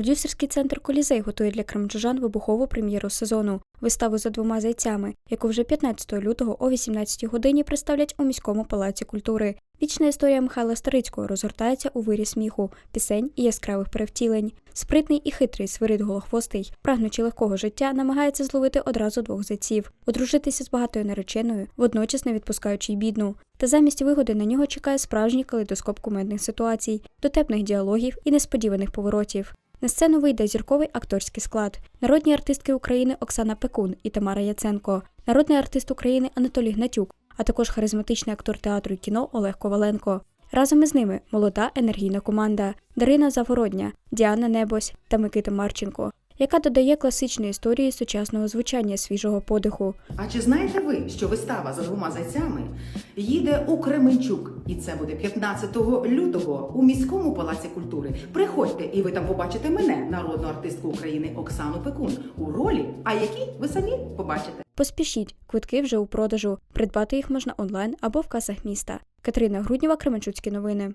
Продюсерський центр Колізей готує для кримчужан вибухову прем'єру сезону виставу за двома зайцями, яку вже 15 лютого о 18 годині представлять у міському палаці культури. Вічна історія Михайла Старицького розгортається у вирі сміху, пісень і яскравих перевтілень. Спритний і хитрий свирид голохвостий, прагнучи легкого життя, намагається зловити одразу двох зайців, одружитися з багатою нареченою, водночас не відпускаючи й бідну. Та замість вигоди на нього чекає справжній калейдоскоп кумедних ситуацій, дотепних діалогів і несподіваних поворотів. На сцену вийде зірковий акторський склад, народні артистки України Оксана Пекун і Тамара Яценко, народний артист України Анатолій Гнатюк, а також харизматичний актор театру і кіно Олег Коваленко. Разом із ними молода енергійна команда. Дарина Завородня, Діана Небось та Микита Марченко, яка додає класичної історії сучасного звучання свіжого подиху. А чи знаєте ви, що вистава за двома зайцями їде у Кременчук, і це буде 15 лютого у міському палаці культури? Приходьте, і ви там побачите мене, народну артистку України Оксану Пекун, у ролі, а які ви самі побачите. Поспішіть, квитки вже у продажу. Придбати їх можна онлайн або в касах міста. Катерина Груднєва, Кременчуцькі новини.